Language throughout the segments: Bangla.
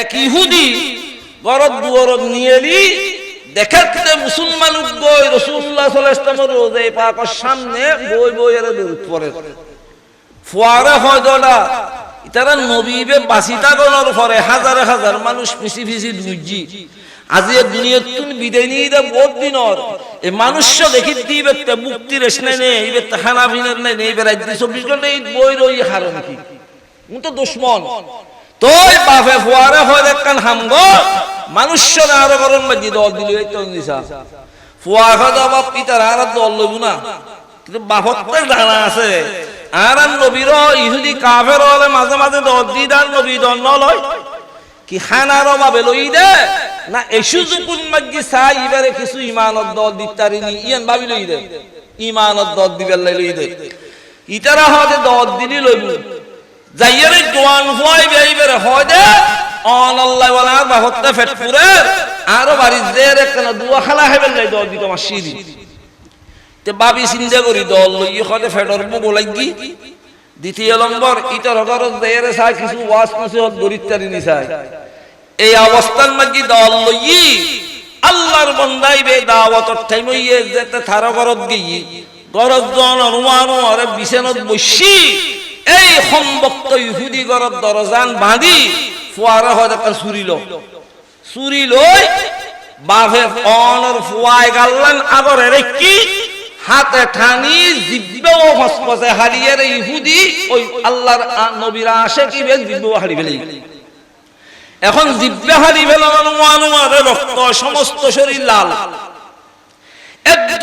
এক ইহুদি গরদ দুয়ারত নিয়েলি দেখাতে মুসলমান গই রসুল্লাহ ওয়াসাল্লামের রোজে পাকের সামনে বই বই এর ফুয়ারে হয় ইতারা নবীবে বাসিতা গণর পরে হাজার হাজার মানুষ পিছি পিছি দুজি আজি তুন বিদায় নিয়ে বহুত দিনর। এ মানুষ দেখি দিবে মুক্তি রেশ নাই ইবে তাহানা ভিনের নাই বেড়াই দি চব্বিশ ঘণ্টা এই বই রই হারন কি তো দুশ্মন। তোই বাপে ফুয়ারে হয় দেখান হামগ মানুষ আরও করন বাজি দল দিল, এই তো নিসা। পিতার আর দল লইব না। কিন্তু বাপত জানা আছে। আর আর নবীর ইহুদি কাফের হলে মাঝে মাঝে দল দি দান, নবী কি খানার অভাবে লই দে? না, এসু যুকুন মাগি চাই ইবারে কিছু ইমানত দল দিতারি নি, ইয়ান ভাবি লই দে। ইমানত দল দিবেল লই দে। ইতারা হতে দল দিলি লইব। যাইয়ারে জোয়ান হয় বেইবারে হয় দে। অন আল্লাহ ওয়ালা বাহত্তা ফেট পুরে। আরও বাড়ি জের একখানা দুয়া খালা হেবেল নাই দল দিত আমার সিঁড়ি তে বাবি চিন্তা করি, দল লই হতে ফেটর বউ লাগি। দ্বিতীয় নম্বর, ইতর ঘর দেয়ারে চাই কিছু ওয়াজ নসিহত গরিত্তারি নি চাই এই অবস্থান মাঝি দল লই আল্লাহর বন্দাই বে দাওয়াতর টাইম হইয়ে যেতে থার ঘরত গিয়ে ঘরত জন অনুমান আরে বিছানত বসি। এই সম্ভক্ত ইহুদি ঘরত দরজান বাঁধি ফুয়ারে হয় একটা চুরি লো চুরি লই বাফে অনর ফুয়াই গাল্লান আগরে রেখি হাতে ঠানি জিব্বেও ফসফসে হারিয়ে রে ইহুদি ওই আল্লাহর নবীর আসে কি বেশ জিব্বেও হারি ফেলে এখন জিব্বে হারি ফেলে অনুমানুমারে রক্ত সমস্ত শরীর লাল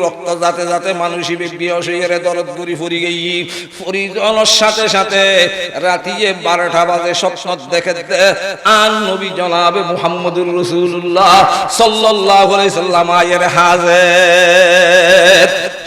রক্ত যাতে যাতে দরদ করি ফুরি ফুরি সাথে সাথে রাতিয়ে বারোটা বাজে স্বপ্ন দেখে আন নবী জনাবে মুহাম্মদুর রাসূলুল্লাহ সাল্লাল্লাহু সাল্লাম আয়ের হাজির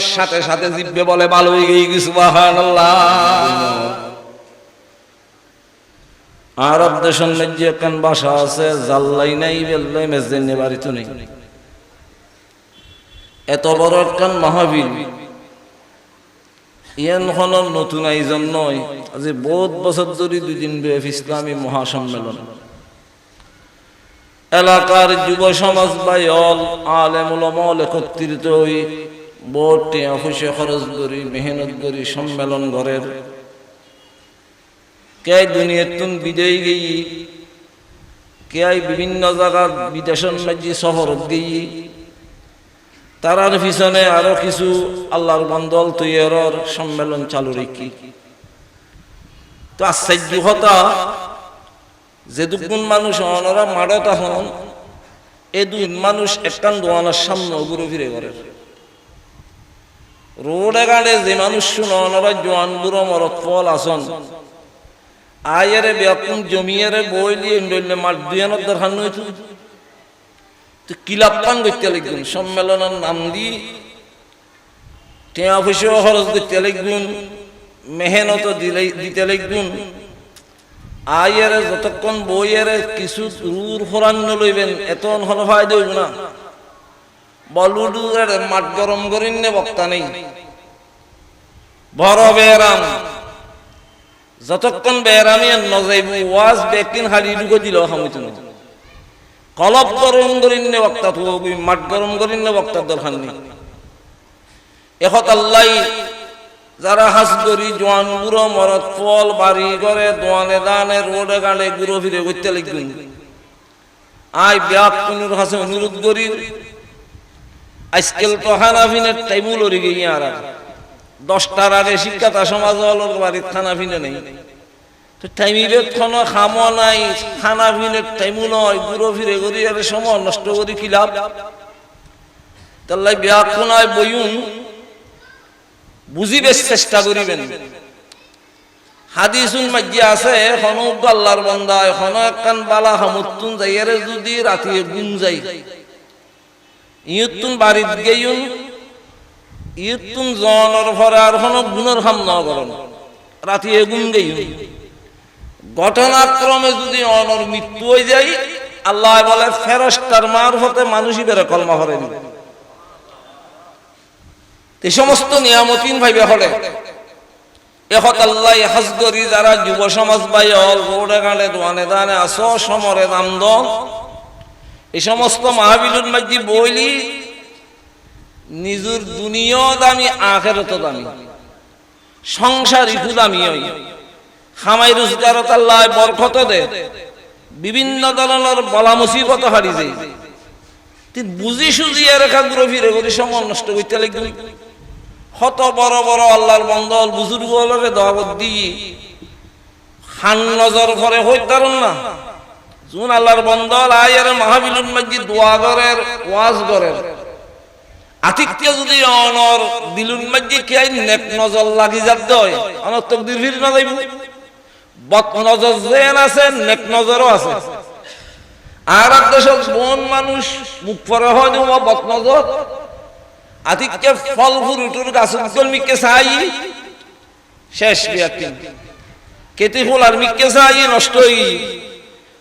দিয়ানোর সাথে সাথে জিব্বে বলে, ভালো হয়ে গিয়ে সুবহানাল্লাহ। আরব দেশের মধ্যে একখান বাসা আছে, জাল্লাই নাই, বেল্লাই মেজদিনে বাড়িতে নেই। এত বড় একখান মাহবিল। ইয়ান হল নতুন আয়োজন নয়, আজি বহুত বছর ধরে দুই দিন ব্যাপী ইসলামী মহাসম্মেলন। এলাকার যুব সমাজ বায়ল আলেমুল মল একত্রিত হই বোর্ড টিয়া খুশি খরচ করি, মেহনত করি, সম্মেলন ঘরের কে দুনিয়ার তুন বিজয়ী গেই, কে বিভিন্ন জায়গার বিদেশের মাঝে শহরত গেই তারার পিছনে আরও কিছু আল্লাহর বন্দল তৈয়ারর সম্মেলন চালু রেখি। তো আশ্চর্য হতা যে দুগুণ মানুষ অনরা মাড়ত এখন এ দুই মানুষ একখান দোয়ানোর সামনে ঘুরে ফিরে করে রোডে গাড়ে যে মানুষ শুন অনরা জোয়ান বুড়ো মরত ফল আসন আয়েরে বেকুম জমিয়ারে বই দিয়ে ইন্ডলে মাঠ দুয়ানোর করতে সম্মেলনের নাম দি টিয়া পয়সাও খরচ করতে লিখুন মেহনত দিলে দিতে লিখুন আয়ের যতক্ষণ বইয়ের কিছু রুর ফরান্ন লইবেন এত হল ফায়দা না। বলুডুর মাঠ গরম করিন নে বক্তা নেই। বড় বেরাম যতক্ষণ বেরামি নজাইব ওয়াজ বেকিন হারি ঢুকে দিল হামিত না কলব গরম করিন নে বক্তা তো মাঠ গরম করিন নে বক্তার দরকার নেই। এখত আল্লাহ, যারা হাস করি জোয়ান, বুড়ো, মরদ, ফল, বাড়ি করে দোয়ানে, দানে, রোডে, গাড়ে গুঁড়ো ফিরে করতে লিখবেন আই ব্যাগ কোনুর কাছে অনুরোধ করি। আজকাল তো হানাফিনের টাইমুল ওরি গিয়ে আর দশটার আগে শিক্ষাতা সমাজ হল বাড়ির খানা ফিনে নেই। তো টাইমিবে কোনো খামো নাই খানা ফিনের টাইমু নয় গুঁড়ো ফিরে সময় নষ্ট করি কি লাভ? তাল্লাই ব্যাগ কোনায় বইউন বুঝিবে চেষ্টা করিবেন। হাদিসুন মাজ্জি আছে এখনও আল্লাহর বন্দা এখনও একখান বালা হামুতুন যাইয়ারে যদি রাতি গুন যাই। ইয়ুতুন বাড়িত গেইউন ইয়ুতুন জনের ভরে আর হনো গুণের হাম ন রাতি এগুন গেইউন ঘটনাক্রমে যদি অনর মৃত্যু হয়ে যায়, আল্লাহ বলে ফেরস্তার মার হতে মানুষই বেড়ে কলমা হরে এই সমস্ত নিয়ামতিন ভাইবে হলে এহত আল্লাহ হাজগরি যারা যুব সমাজ বাই হল রোডে গাড়ে দোয়ানে দানে আসো, সমরে দামদ এই সমস্ত মাহাবিলুর মাঝি বইলি নিজের দুনিয়াও দামি আখেরত দামি। সংসার ইকু দামি হই খামাই রোজগারত আল্লাহ বরকত দে। বিভিন্ন ধরনের বলা মুসিবত হারি যায়। তুই বুঝি সুঝি এর খাগুলো ফিরে করি সময় নষ্ট করতে লাগবি। হত বড় বড় আল্লাহর বন্দল, বুজুর্গ হলরে দাওয়াত দি খান নজর করে হইতারন না। জুন আল্লাহর বন্দল আয়ের মাহাবিলুন মাজি দোয়া গরের ওয়াজ গরের আতিথ্য যদি অনর দিলুন মাজি কি নেক নজর লাগি যাত দয়, অনর তকদির ফির না যাইব। বত নজর যেন আছে, নেক নজরও আছে। আর এক দেশের মন মানুষ মুখ পরে হয় না বত নজর। আতিকে ফল ফুরুটুর গাছ মিকে চাই শেষ বিয়াতিন কেতি ফুল আর মিকে চাই নষ্ট হই।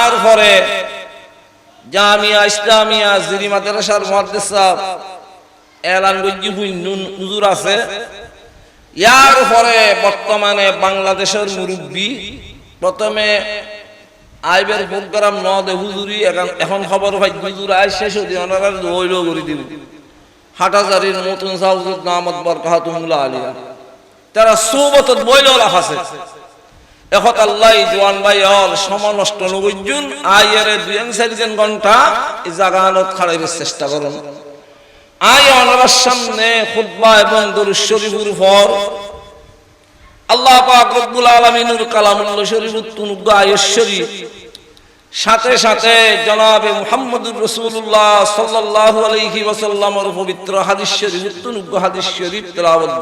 আর পরে জামিয়া ইসলামিয়া জিরি মাদ্রাসার মুহাদ্দিস সাহেব এলান গজ্জি নুন হুজুর আছে। ইয়ার পরে বর্তমানে বাংলাদেশের মুরব্বী, প্রথমে আইবের প্রোগ্রাম ন দে হুজুরি, এখন খবর ভাই হুজুর আই শেষ হদি ওনারা দইলো করে দিব হাটাজারির নতুন সাউজুদ নামত বরকাহাতুল্লাহ আলিয়া। তারা সুবতত বইল রাখাছে এখন আল্লাহ জোয়ান ভাই অল সম নষ্ট নবজ্জুন আইয়ের দুই চারিজন ঘণ্টা জাগানত চেষ্টা ওনার সামনে খুতবা এবং পর আল্লাহ শরীফ সাথে সাথে জনাবে মুহাম্মদুর রাসূলুল্লাহ সাল্লাল্লাহু আলাইহি পবিত্র হাদিস শরীফ তুনুগ্গ হাদিস শরীফ তেলাওয়াত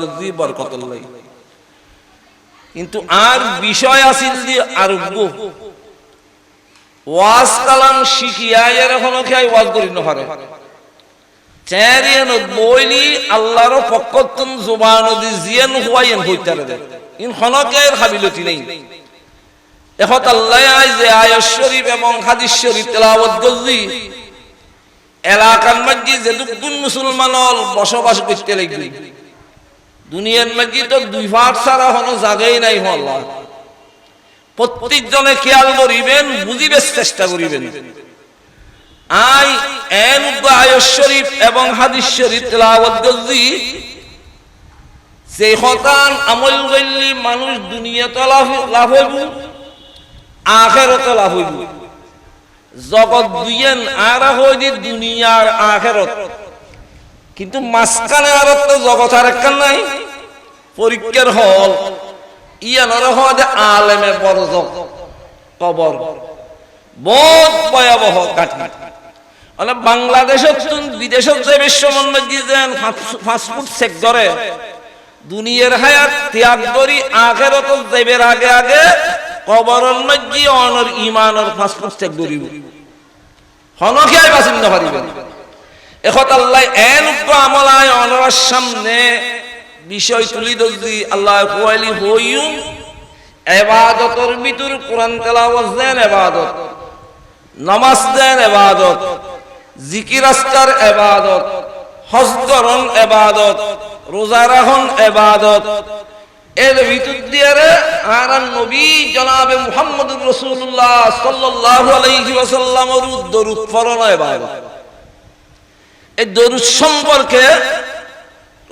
কিন্তু আর বিষয় আছিল যে আরব্য ওয়াজ কালাম শিখিয়া এর এখনও খাই ওয়াজ করি নহরে চেরিয়ান বইলি আল্লাহর পক্ষতুন হুয়াইন হইতারে দে ইন এখন আল্লাহ আই যে আয়াত শরীফ এবং হাদিস শরীফ তেলাওয়াত গজি এলাকার মধ্যে যে দুগুণ মুসলমান বসবাস করতে লাগবে দুনিয়ার মধ্যে তো দুই ভাগ ছাড়া হনো জায়গাই নাই হল্লা প্রত্যেক জনে খেয়াল করিবেন বুঝিবে চেষ্টা করিবেন। আই এন আয়াত শরীফ এবং হাদিস শরীফ তেলাওয়াত গজি যে হতান আমল গল্লি মানুষ দুনিয়াতে লাভ লাভ হইব, আখেরতে লাভ হইব। জগৎ দুইয়েন আর হইনি দুনিয়ার আখেরত। কিন্তু মাঝখানে আর তো জগৎ আর একখান নাই। পরীক্ষার হল। ইয়ানোর হয় যে আলেমে বরজক কবর। বহুত ভয়াবহ কাটি মানে বাংলাদেশত বিদেশত যে বিশ্বমন্দ গিয়েছেন ফাস্টফুড সেক্টরে, দুনিয়ার হায়াত ত্যাগ করি আখেরত দেবের আগে আগে কবরন মধ্যে অনর ইমানর ফাস্টফুড ত্যাগ করিব। হনখিয়াই বাসিন্দা পারিবেন এখন আল্লাহ এন আমলায় অনরার সামনে বিষয় তুলি দজি আল্লাহ কোয়ালি হইউ এবাদতর ভিতর কোরআন তেলাওয়াত দেন এবাদত, নামাজ দেন এবাদত, জিকির আস্কার এবাদত করন এবাদত, রোজা রাখন এবাদত। এর ভিতর দিয়ে আর নবী জনাবে মুহাম্মদুর রাসূলুল্লাহ সাল্লাল্লাহু আলাইহি ওয়াসাল্লামের দরুদ পড়ানো এবাদত। এই দরুদ সম্পর্কে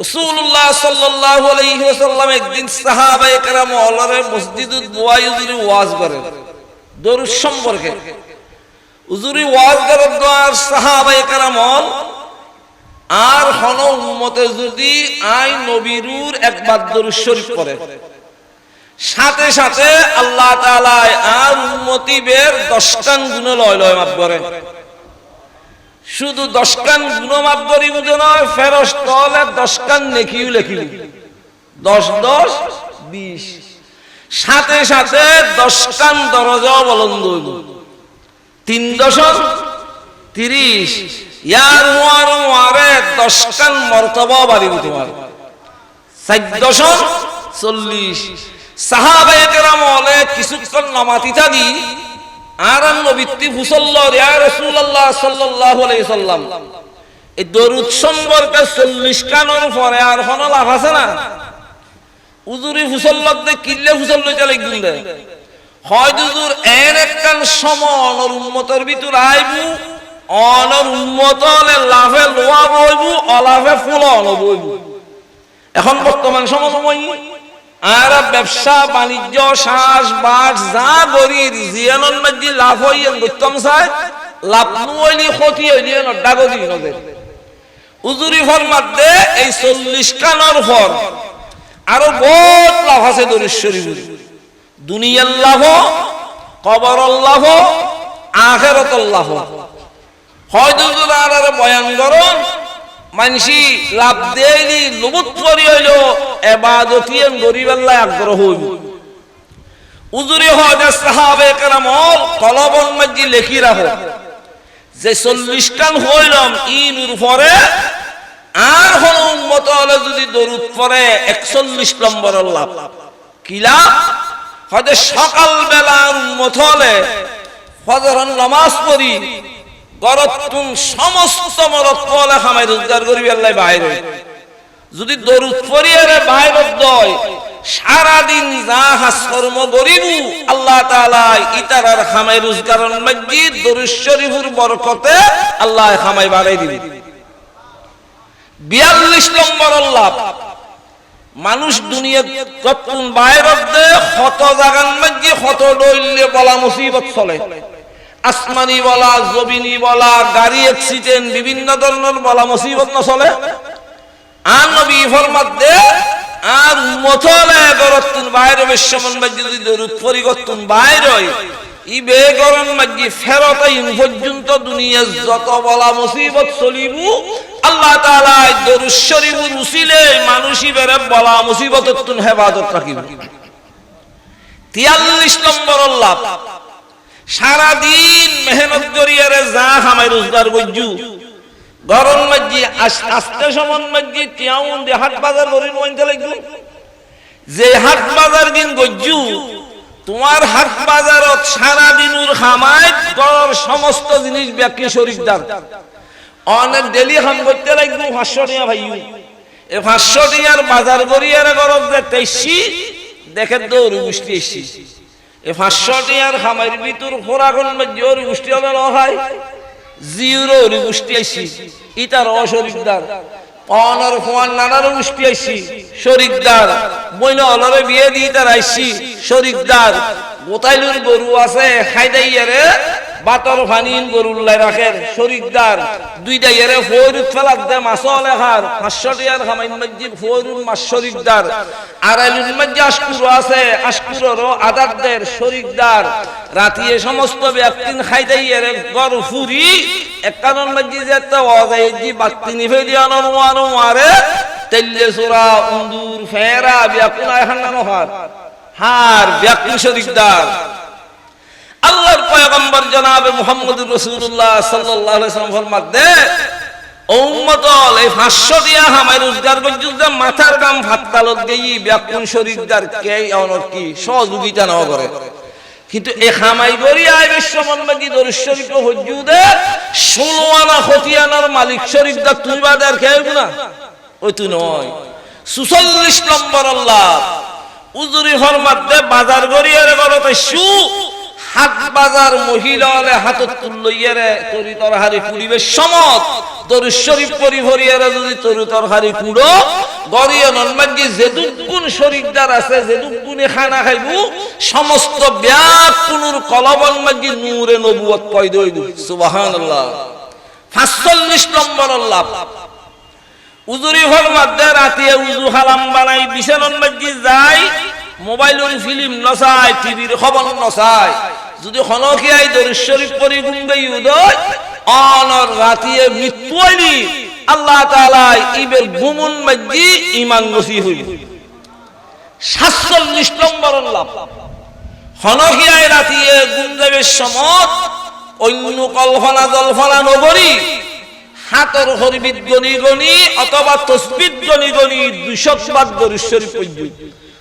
রাসূলুল্লাহ সাল্লাল্লাহু আলাইহি একদিন ওয়াজ আর হন উম্মতে যদি আই নবীরুর একবার দরুদ শরীফ করে। সাথে সাথে আল্লাহ আর উম্মতি বের দশটান গুণ লয় লয় মাপ করে। শুধু দশকান গুণমাপ করি বুঝে নয় ফেরস তলে দশকান নেকিও লেখিব দশ দশ, বিশ। সাথে সাথে দশকান দরজা বলন্দ হইব। তিন দশক, তিরিশ। ইয়ার ওয়ার ওয়ারে দশকান মর্তবা বাড়িব তোমার। চার দশক, চল্লিশ। হলে কিছুক্ষণ নামাতিতা দি আর নবীতি ফুসল্ল রাসূলুল্লাহ সাল্লাল্লাহু আলাইহি সাল্লাম। এই দরুদ সম্পর্কে 40 কানোর পরে আর কোন লাভ আছে না? উজুরি ফুসল্লত দে কিল্লে হয় উম্মত লাভে অলাভে ফুল এখন বর্তমান সময় আর ব্যবসা, বাণিজ্য শ্বাস বাস যা করি, জিয়ানন মাঝি লাভ হইয়েন গৌতম চাই। লাভ নুইলি ক্ষতি হইলি নড্ডা করি নদের উজুরি ফর মাধ্যে এই চল্লিশ কানর ফর আরও বহুত লাভ আছে দরিশ্বরী দুনিয়ার লাভ কবর লাভ আখেরত লাভ। হয়তো আর বয়ান করুন মানসি লাভ দেয়নি, লুবুত হইল এবাদতিয়ান গরিবাল্লাহ আগ্রহ হইব। উজুরি হজ সাহাবে কেরামল কলবন মাঝি লেখি রাখো। যে চল্লিশ কান হইলাম, ইনুর পরে আর হল উন্মত হলে যদি দরুদ পরে, একচল্লিশ নম্বর লাভ? কিলা হয়তো সকাল বেলা উন্মত হলে ফজরন নামাজ পড়ি গরতুন সমস্ত মরত পলে রোজগার করিবি, আল্লাহ যদি দরুদ পরিয়ারে বাইরে দয় সারাদিন যা আল্লাহ তাআলা ইতারার খামাই রোজগার মসজিদ, দরুদ বরকতে আল্লাহ খামাই বাড়াই দিবি। 42 নম্বর আল্লাহ, মানুষ দুনিয়া কতক্ষণ বাইরে দে কত জাগান মধ্যে কত ডইলে বলা মুসিবত চলে। আসমানি বলা জমিনি বলা গাড়ি অ্যাক্সিডেন্ট বিভিন্ন ধরনের বলা মুসিবত না চলে আর বলা মুসিবত আল্লাহ মানুষই বলা মুসিবততুন হেফাজত রাখিব। 43 নম্বর সারাদিন মেহনত করিয়ারে যা হামাই রোজগার গজ্জু গরম মাঝি আস্তে সমান মাঝি তিয়াউন দিয়ে হাট বাজার করি মইনতে লাগবে। যে হাট বাজার দিন গজ্জু তোমার হাট বাজারত সারা দিনুর খামাই গড়র সমস্ত জিনিস ব্যাকি শরীরদার। অনেক ডেলি খাম করতে লাগবে, পাঁচশো টিয়া ভাইউ এ পাঁচশো টিয়ার বাজার করিয়ারে গরম যে তেইশি দেখে দৌড় গুষ্টি এসছি। এ পাঁচশো আর খামাইর ভিতর খোরাখন ওর গোষ্ঠী হবে হয় জিউরো ওর গোষ্ঠী আইসি ইটার অশরিকদার অনার ফোয়ান নানার গোষ্ঠী আইসি, শরিকদার বইনা অলরে বিয়ে দিয়ে তার আইসি, শরিকদার। গোতাইলুর গরু আছে, খাইদাইয়ারে বাতর ফানিন গরুল্লাই রাখের শরিকদার দুইটা ইয়ারে ফয়রুত ফেলাত দে মাসল এখার, পাঁচশো টিয়ার খামাইন মধ্যে ফয়রুল মাস শরিকদার আড়াইলুর মধ্যে আশকুর আছে আশকুরও আদারদের শরিকদার রাতিয়ে সমস্ত ব্যক্তিন খাইতে ইয়ারে গর ফুরি, একানন মধ্যে যেতে অজাই জি বাক্তি নিভে দিয়ানোর ওয়ানো মারে তেল্লে সুরা উন্দুর ফেরা ব্যাকুন এখন হার হার ব্যাকুন শরিকদার আল্লাহর পয়গম্বর জনাবে আলাইহি ওয়াসাল্লাম ফরমাত দে গেই কে সহযোগিতা কিন্তু মালিক শরীফদার তুই বাদে আর খেয়ে না? ওই তুই নয়। সুচল্লিশ নম্বর আল্লাহ, উজুরি ফরমাতে বাজার গড়িয়ারে গলতে সু বাজার মহিলা হলে হাতত তুলইয়ারে তরি তরহারি পুরিবেশ সমত। তরি শরীফ পরি ভরিয়ারে যদি তরি তরহারি কুড়ো, গড়িয়া ননমাগি যেদুকুন শরীফদার আছে যেদুকুনে খানা খাইবু, সমস্ত ব্যাগ কুনুর কলবন মাগি নূরে নবুয়ত কয় দইব। সুবহানাল্লাহ। 45 নম্বর আল্লাহ উজুরি হল মধ্যে রাতে উজু হালাম বানাই বিছানন মধ্যে যায় মোবাইলের ফিল্ম নচায় টিভির খবর নচায় যদি হনকিয়াই পরি গুঙ্গাই উদয় অনর রাতিয়ে মৃত্যু আল্লাহ তাআলা ইবের ঈমান নসিব হইল 47 নম্বর আল্লাহ। হনকিয়াই রাতিয়ে গুঞ্জাবের সমত অন্য কল্পনা জল্পনা নগরী, হাতর হরিবিদ গনি গনি অথবা তসবিদ গনি গনি দুশত বার দরুদ শরীফ পর্যন্ত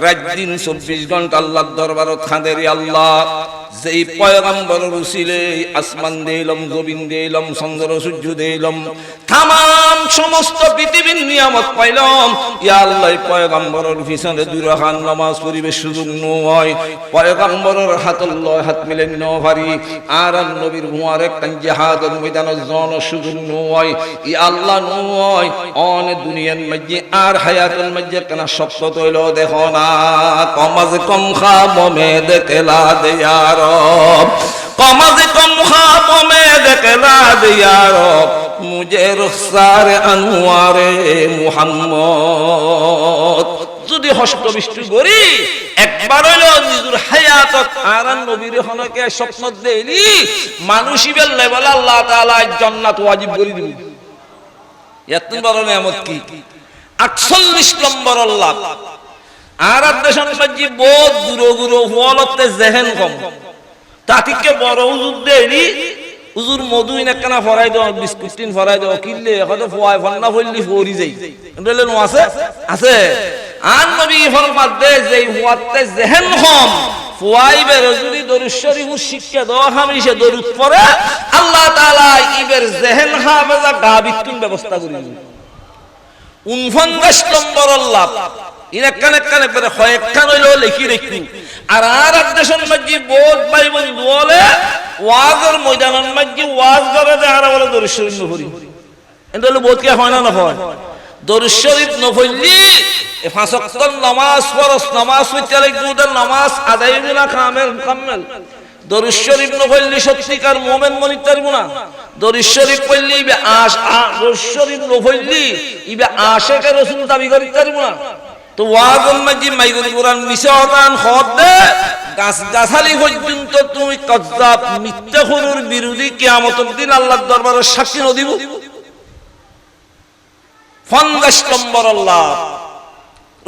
রাত দিন চব্বিশ ঘণ্টা আল্লাহর দরবারত খাঁদেরি আল্লাহ। যেই পয়গম্বর রুসিলে আসমান দিলাম, জমিন দিলাম, চন্দ্র, সূর্য দিলাম তাম সমস্ত পৃথিবীর নিয়ামত পাইলাম। ইয়া আল্লাহ, পয়গম্বরের পিছনে দুরাখান নামাজ পরিবেশ সুযোগ নয়। পয়গম্বরের হাতল্লয় হাত মিলে নভারি আর আর নবীর হুয়ার একটা জাহাদের ময়দানের জন সুযোগ নয়। ই আল্লাহ নয়, অন দুনিয়ার মধ্যে আর হায়াতের মধ্যে কেন সপ্ত তৈল দেখো না। কমাজ কম খাব মে দেখলা দেয়ার কমাজ কম খাব মে দেখলা দেয়ার মুজে রুখসার আনোয়ারে মুহাম্মদ। যদি হস্ত বৃষ্টি করি একবার হইল নিজের হায়াতত আর নবীর হনকে স্বপ্ন দেইলি মানুষই বেললে বলে আল্লাহ তাআলা জান্নাত ওয়াজিব করে দিবি। এত বড় নিয়ামত কি? 48 নম্বর আল্লাহ। আর দেশন বাজি বহুত গুরু গুরু হলতে জেহেন কম। তাতিকে বড় হুজুর দেইলি হুজুর মধু ইনাকানা ফরাই দাও বিস্কুট টিন ফরাই দাও, কিনলে হয়তো ফোয়াই ফন্না ফইলি ফরি যাই। এন্ডলে নো, আছে? আছে। আন নবী ফরমাত দে, যেই হুয়াতে জেহেন কম শিক্ষা দরুদ আল্লাহ ইবের জেহেন হাফেজা ব্যবস্থা করে নম্বর আল্লাহ ইনাকান একখান একবারে কয়েকখান হইলেও লিখি রেখি আর আর দেশের মধ্যে বোধ ভাই বন্ধু বলে, ওয়াজের ময়দানের মধ্যে ওয়াজ করে দেয় আর বলে দরুদ শরীফ নফরি হলো বোধ কে না না দরুদ শরীফ পাঁচ নামাজ ফরজ, নামাজ পড়তে লাগবে নামাজ আদায় না, কামেল কামেল। দরুদ শরীফ নফরলি সত্যিকার মোমেন মনিত পারব না। দরুদ শরীফ পড়লি ইবে আশ দরুদ শরীফ নফরলি ইবে আশেকে রাসূল দাবি করিতে পারব না। তো ওয়াজন মাজি মাইগুল কোরআন মিশে হতান দে। গাছ গাছালি পর্যন্ত তুমি কজ্জাব, মিথ্যা খুরুর বিরোধী দিন দরবারে সাক্ষী নম্বর আল্লাহ।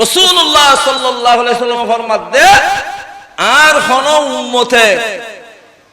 রসুল্লাহ সাল্লাহ দে, আর হন উম্মতে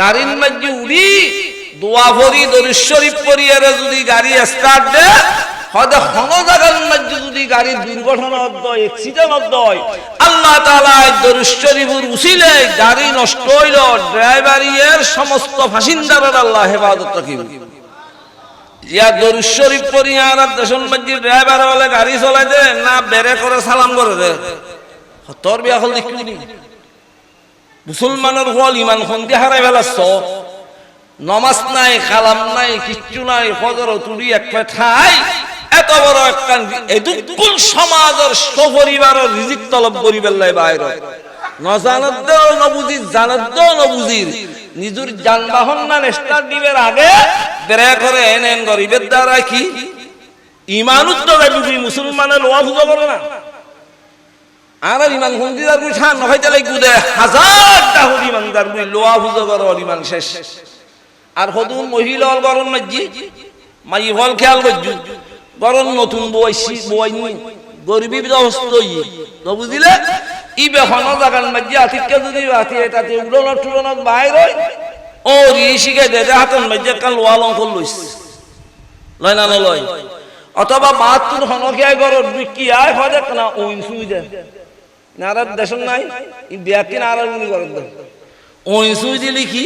গাড়ির মাঝে উড়ি, দোয়া ভরি, দরুদ শরীফ পরিয়ারে যদি গাড়ি স্টার্ট দে, হয়তো হন জাগার যদি গাড়ির দুর্ঘটনা হয় অ্যাক্সিডেন্ট হয়, আল্লাহ তাআলা দরুদ শরীফের উসিলে গাড়ি নষ্ট হইল ড্রাইভারিয়ের সমস্ত ফাসিন্দারের আল্লাহ হেফাজত রাখিব। ইয়া দরুদ শরীফ পড়ি, আর দেশন মধ্যে ড্রাইভার হলে গাড়ি চলাই দে, না বেরে করে সালাম করে দে। তোর বিয়া হল দেখলি মুসলমানের হল ইমান খন্দি হারাই ফেলাচ্ছ। নমাজ নাই, কালাম নাই, কিচ্ছু নাই, ফজর, তুলি, এক ঠাই এত বড় একটা এদুকুল সমাজের সপরিবারের রিজিক তলব করি বেল্লাই বাইরে। নজানত দেও নবুজি জানত দেও নবুজির। নিজের যানবাহন না স্টার্ট দিবের আগে বেড়ে করে এন এন গরিবের দ্বারা কি? ইমান উদ্যোগে বুঝি মুসলমানের পুজো করে না। আর ইমান হুন্দিদার গুই ছান নখাইতে লাগ গুদে হাজারটা হল ইমানদার গুই লোয়া পুজো করে ইমান শেষ। আর হদুন মহিলা হল গরম মাঝি মাই হল খেয়াল করছু গরম নতুন বয়সি বয়নি গরিবী অবস্থ তো বুঝিলে, ই বেহন জাগান মাঝি আতিকে যদি আতি এটাতে উড়ন টুড়ন বাইর ও রি শিখে দে দে হাতন মাঝি কাল লোয়া লঙ্কল লইস। লয় না লয়। অথবা বাহাত্তর হনকিয়ায় গরম কি আয় হয় না, ওইন সুই নারার দেশন নাই ব্যাকি নারার উনি করেন ওইন সুই দিলি কি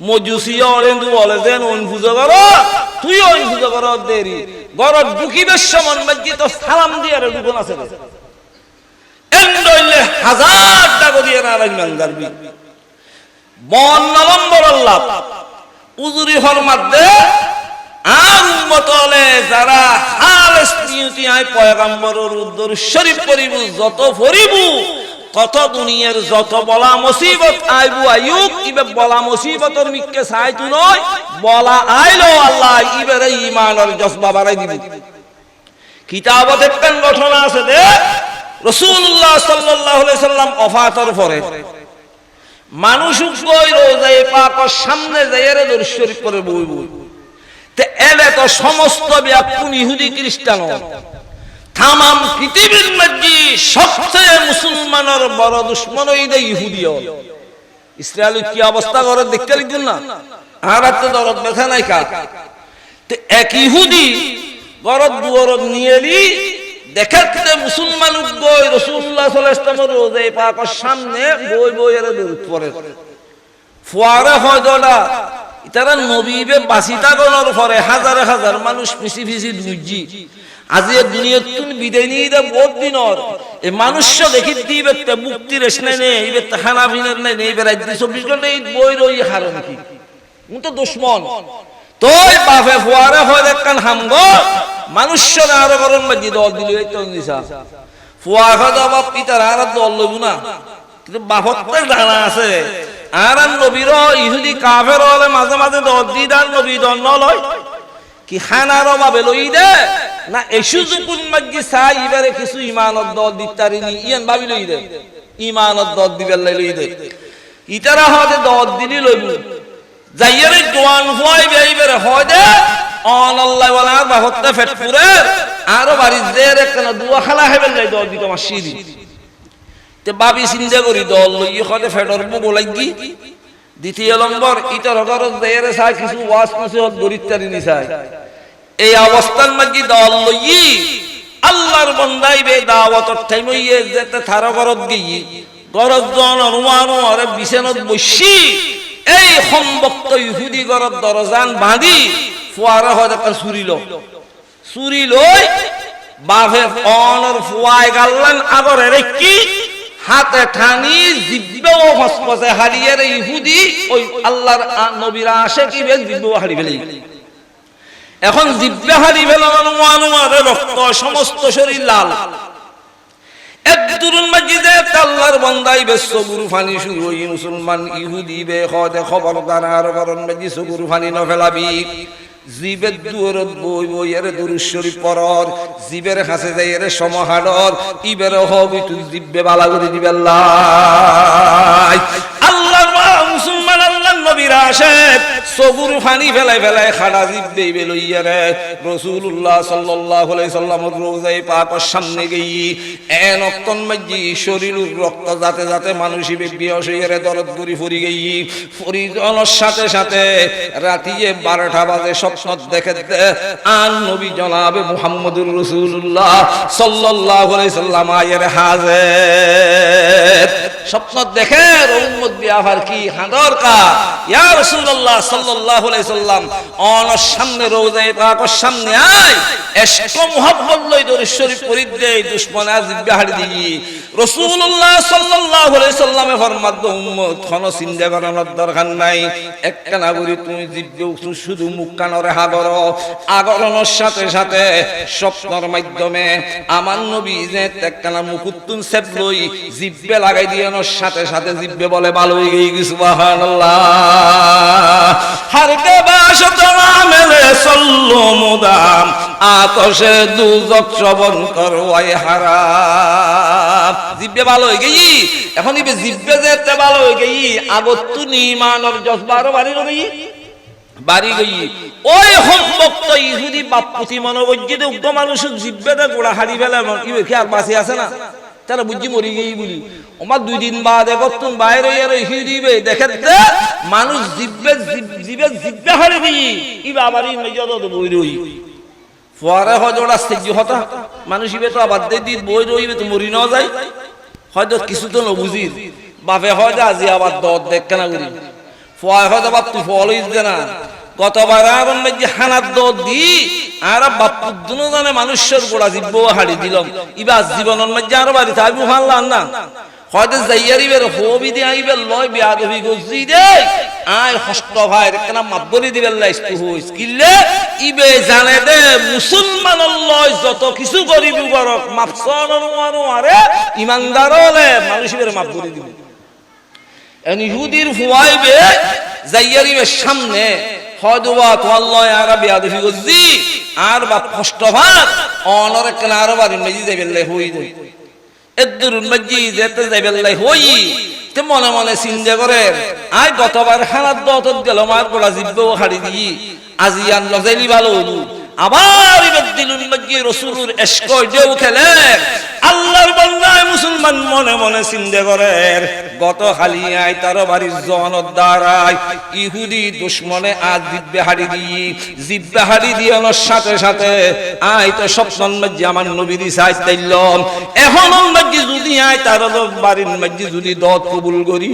মজুসিয়া অরেন্দু বলে দেন ওইন পুজো কর তুই ওইন পুজো কর দেরি। গর ঢুকিবের সমন মাঝি তো সালাম দিয়ে আর ঢুকন আছে এন্ডইলে হাজার টাকা দিয়ে নারাজ মানগারবি বন নভেম্বর আল্লাহ। উজুরি হর মধ্যে আর উম্মতলে যারা খালেস নিয়তি আয় শরীফ যত ফরিবু কত দুনিয়ার যত বলা মুসিবত আইবু ইবে বলা মুসিবতর মিক্কে সাইতু নয়, বলা আইলো আল্লাহ, ইবেরে ইমানের জজবা বাড়াই দিবি। কিতাবত একখান ঘটনা আছে দে রসুল্লাহ সাল্লাল্লাহু আলাইহি সাল্লাম অফাতর পরে মানুষ কই রোজায়ে পাকের সামনে যাইরে দরুদ শরীফ করে বই বই। তে এলে তো সমস্ত ব্যাকুন ইহুদি খ্রিস্টান। তামাম পৃথিবীর মধ্যে সবচেয়ে মুসলমানের বড় দুশ্মন ওই ইহুদি। ইসরায়েলের কি অবস্থা করে দেখতে লিখুন না? আর তো দরদ ব্যথা নাই কা তে এক ইহুদি গরদ দুয়ারদ নিয়েলি দেখাতে মুসলমান গই রসুল্লাহ ওয়াসাল্লামের রোজে পাকের সামনে বই বই এর দরুদ পড়ে। ফুয়ারে হয় তারা নবীবে বাসিতা গণর পরে হাজার হাজার মানুষ পিছি পিছি দুজি আজি এ দুনিয়া তুমি বিদায় নিয়ে দে বহুত দিনর এই মানুষ দেখি দিবে মুক্তি রেশ নাই এইবে খানা পিনের নাই নেই বেড়াই চব্বিশ ঘণ্টা এই বই রই হারন কি মুন তো দুশ্মন। তোই বাপে ফুয়ারে হয় দেখান হামগ মানুষ আরও গরম বাজি দল দিল, এই তো নিসা ফুয়া খাওয়া বাপ পিতার আর দল লইব না। কিন্তু বাপত্তের জানা আছে। আর নবীর, ইহুদি কাফের হলে মাঝে মাঝে দান নবী দণ্ড লয়। কি খানার অভাবে লই দে? না, এসু যুকুন মাঝি চাই ইবারে কিছু ইমানত দল দিতারিনি ইয়ান ভাবি লই দে। ইমানত দল দিবার লাই লই দে। ইতারা হতে দল দিলি লইব। যাইয়ারে জোয়ান হুয়াই বেইবারে হয় দে। অন আল্লাহ ওয়ালা বাহত্তে ফেট পুরে আরও বাড়ি জের একটা দুয়া খালা হেবেল যাই দল দিত সিঁড়ি তে বাবি চিন্তা করি দল লই ইখতে ফেডর মুগ লাগি। দ্বিতীয় নম্বর ইতর ঘর দেরে চাই কিছু ওয়াজ নসিহত গরিত্তারি নি চাই এই অবস্থান মাঝি দল লই আল্লাহর বন্দাই বে দাওয়াতর টাইম হইয়ে যেতে থার ঘরত গিয়ে ঘরত জন অনুমান আরে বিছানত বসি। এই সম্ভক্ত ইহুদি ঘরত দরজান বাঁধি ফুয়ারে হয় একটা চুরি লো। চুরি লই বাফে অনর ফুয়াই গাল্লান আগরে রেখি হাতে ঠানি জিব্বেও ফসফসে হারিয়ে রে ইহুদি, ওই আল্লাহর নবীরা আসে কি বেশ জিব্বেও হারি ফেলে এখন জিব্বে হারি ফেলে অনুমানে রক্ত, সমস্ত শরীর লাল। এক দুরুন মসজিদে আল্লাহর বন্দাই বেশ সবুর ফানি শুরু মুসলমান ইহুদি বে খদে খবরদার, আর করন বেজি সবুর ফানি ন জিবের দুয়ারত বই বই, এর দুরুশ্বরী পরর জিবের হাসে যাই এর সমাহারর, ইবের হবি তুই জিব্বে বালা করে দিবে আল্লাহ নবীরা ফানি ফেলাই ফেলাই খাড়া জিব্বে বেলইয়া রে। রসুল্লাহ সাল্লাল্লাহু আলাইহি সাথে সাথে রাতিয়ে বারোটা বাজে স্বপ্ন দেখে আর নবী জনাবে মুহাম্মদুর রাসূলুল্লাহ সাল্লাল্লাহু আলাইহি সাল্লাম আয়ের হাজির স্বপ্ন দেখে উম্মত কি কা অনর সামনে সামনে চিন্তা নাই। শুধু মুখ কানরে হাগর আগরণের সাথে সাথে স্বপ্নর মাধ্যমে আমার নবী যে মুকুত্তুন সেপ লই জিব্বে লাগাই দিয়ানোর সাথে সাথে জিব্বে বলে ভালো গিয়ে গেছে হারকে বাস তোমা আতসে দুজক শ্রবণ হারাম। জিব্বে ভালো হয়ে গেই এখন ইবে জিব্বে যেতে ভালো হয়ে গেই আগত্তু নিমানর জজবারও বাড়ি গই বাড়ি গই ওই সম্ভক্ত ইহুদি বাপুতি মনোবজ্জিত উগ্র মানুষ জিব্বেতে গোড়া হারি ফেলে কি আর বাঁচি আছে না? তারা বুঝছি মরি গেই বলি। আমার দুই দিন বাদ একত্তন বাইরে আর হিরিবে দেখে দে মানুষ জিব্বে জিব্বে জিব্বে হারি দি ইবে আবার ই মেজদ বই রই। পরে হয়তো ওরা সেজ্য হতা? মানুষ ইবে তো আবার দিয়ে দিত, বই রইবে তো মরি না যায়। হয়তো কিছু তো নবুঝি বাপে হয়তো আজি আবার দর দেখ কেনা করি ফয় হয়তো বাপ তুই ফল না। গতবার আর যে হানার দি আর বাপুর দুনো মানুষের গোড়া জিব্ব হাড়ি দিলাম। ইবা জীবনের মধ্যে আরও বাড়ি থাকব ভাল্লাম না। হয়তো যাইয়ারিবের হবি দিয়ে আইবের লয় বিয়াদবি গজি দে। আয় হস্ত ভাই কেনা মাব্বলি দিবেন লাইস্তু হইস কিল্লে। ইবে জানে দে, মুসলমান লয় যত কিছু করিবি করক মাপসন অনুমানো আরে ইমানদার হলে মানুষ ইবের মাব্বলি দিবে। ইহুদির ফুয়াইবে যাইয়ারিবের সামনে হয়তো বা তোমার লয় আর বিয়াদবি গজি। আর বা কষ্ট ভাত, অনরে কেনা আরও বাড়ি মেজি যাইবেন হই দেয় এদুরুন মজ্জি যেতে যাইবেলাই হই। তে মনে মনে চিন্তা করে, আই গতবার খানার দত গেল, মার গোড়া জিব্বেও হাড়ি দি। আজি আর লজাইলি ভালো হইলু আবার রসুলুর এসকয় দেও খেলে আল্লাহর বান্দায় মুসলমান মনে মনে চিন্তা করে, গত আই তার বাড়ির জনত দ্বারাই ইহুদি দুশ্মনে আজ জিব্বে হাড়ি দি জিব্বে হাড়ি দিয়ানোর সাথে সাথে আই তো স্বপ্ন মধ্যে আমার নবীর সাইজ তাইলম এখন মধ্যে যদি আয় তার বাড়ির মধ্যে যদি দত কবুল করি,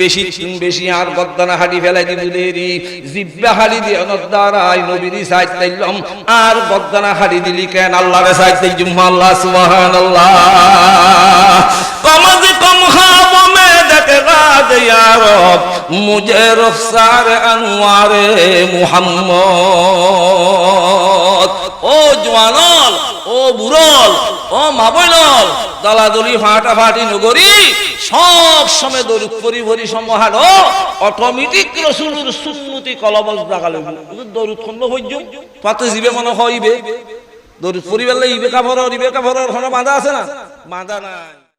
বেশি বেশি আর গদ্দানা হাড়ি ফেলাই দিব দেরি। জিব্বা হাড়ি দিয়ানোর দ্বারাই নবীর সাইজ তাইলম আর বদনা হারি দিলি কেন? আল্লাহরে সাইতে জুম্মা আল্লাহ, সুবহানাল্লাহ। কমাজ কম খাব মে দেখে রাজ ইয়ারব মুঝে রফসার আনোয়ারে মুহাম্মদ। ও জওয়ানল, ও ও মাবনল দলাদলি ফাটাফাটি নগরী, সব সময় দরুদ করি ভরি সমাহার অটোমেটিক রসুলুর সুন্নতি কলবজ দাগালে দরুদ খন্ড হইজ পাতে জিবে মনে হইবে দরুদ পরিবার ইবে কাভর ইবে কাপড় বাঁধা আছে না? বাঁধা নাই।